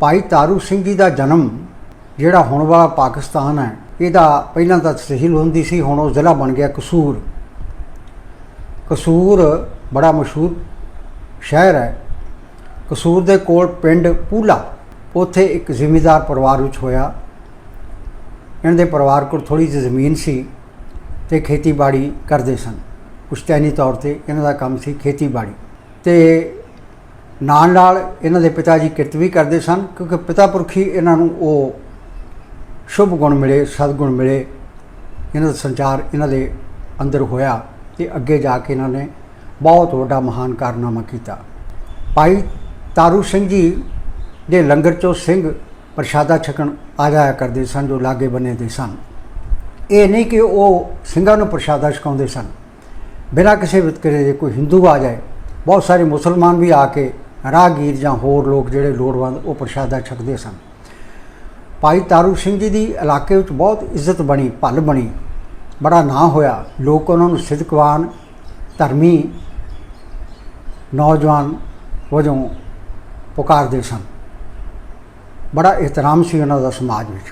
ਭਾਈ ਤਾਰੂ ਸਿੰਘ ਜੀ ਦਾ ਜਨਮ ਜਿਹੜਾ ਹੁਣ ਵਾਲਾ ਪਾਕਿਸਤਾਨ ਹੈ, ਇਹਦਾ ਪਹਿਲਾਂ ਤਾਂ ਤਹਿਸੀਲ ਹੁੰਦੀ ਸੀ, ਹੁਣ ਉਹ ਜ਼ਿਲ੍ਹਾ ਬਣ ਗਿਆ ਕਸੂਰ। ਕਸੂਰ ਬੜਾ ਮਸ਼ਹੂਰ ਸ਼ਹਿਰ ਹੈ। ਕਸੂਰ ਦੇ ਕੋਲ ਪਿੰਡ ਪੂਲਾ, ਉੱਥੇ ਇੱਕ ਜ਼ਿਮੀਂਦਾਰ ਪਰਿਵਾਰ ਵਿੱਚ ਹੋਇਆ। ਇਹਨਾਂ ਦੇ ਪਰਿਵਾਰ ਕੋਲ ਥੋੜੀ ਜਿਹੀ ਜ਼ਮੀਨ ਸੀ ਤੇ ਖੇਤੀਬਾੜੀ ਕਰਦੇ ਸਨ। ਕੁਸ਼ਤੈਨੀ ਤੌਰ ਤੇ ਇਹਨਾਂ ਦਾ ਕੰਮ ਸੀ ਖੇਤੀਬਾੜੀ। ਤੇ ਨਾਲ ਨਾਲ ਇਹਨਾਂ ਦੇ ਪਿਤਾ ਜੀ ਕਿਰਤ ਵੀ ਕਰਦੇ ਸਨ, ਕਿਉਂਕਿ ਪਿਤਾ ਪੁਰਖੀ ਇਹਨਾਂ ਨੂੰ ਉਹ ਸ਼ੁਭ ਗੁਣ ਮਿਲੇ ਸਤਗੁਣ ਮਿਲੇ। ਇਹਨਾਂ ਦਾ ਸੰਚਾਰ ਇਹਨਾਂ ਦੇ ਅੰਦਰ ਹੋਇਆ ਤੇ ਅੱਗੇ ਜਾ ਕੇ ਇਹਨਾਂ ਨੇ ਬਹੁਤ ਵੱਡਾ ਮਹਾਨ ਕਾਰਨਾਮਾ ਕੀਤਾ। ਭਾਈ ਤਾਰੂ ਸਿੰਘ ਜੀ ਦੇ ਲੰਗਰ ਚੋਂ ਸਿੰਘ ਪ੍ਰਸ਼ਾਦਾ ਛਕਣ ਆ ਜਾਇਆ ਕਰਦੇ ਸਨ, ਜੋ ਲਾਗੇ ਬੰਨੇ ਦੇ ਸਨ। ਇਹ ਨਹੀਂ ਕਿ ਉਹ ਸਿੰਘਾਂ ਨੂੰ ਪ੍ਰਸ਼ਾਦਾ ਛਕਾਉਂਦੇ ਸਨ। ਬਿਨਾਂ ਕਿਸੇ ਵਿਤਕਰੇ ਦੇ ਕੋਈ ਹਿੰਦੂ ਆ ਜਾਏ। ਬਹੁਤ ਸਾਰੇ ਮੁਸਲਮਾਨ ਵੀ ਆ ਕੇ ਰਾਹਗੀਰ ਜਾਂ ਹੋਰ ਲੋਕ ਜਿਹੜੇ ਲੋੜਵੰਦ ਉਹ ਪ੍ਰਸ਼ਾਦਾ ਛਕਦੇ ਸਨ। ਭਾਈ ਤਾਰੂ ਸਿੰਘ ਜੀ ਦੀ ਇਲਾਕੇ ਵਿੱਚ ਬਹੁਤ ਇੱਜ਼ਤ ਬਣੀ, ਭੱਲ ਬਣੀ। ਬੜਾ ਨਾਂ ਹੋਇਆ। ਲੋਕ ਉਹਨਾਂ ਨੂੰ ਸਿੱਧਕਵਾਨ ਧਰਮੀ ਨੌਜਵਾਨ ਵਜੋਂ ਪੁਕਾਰਦੇ ਸਨ। ਬੜਾ ਇਤਰਾਮ ਸੀ ਉਹਨਾਂ ਦਾ ਸਮਾਜ ਵਿੱਚ।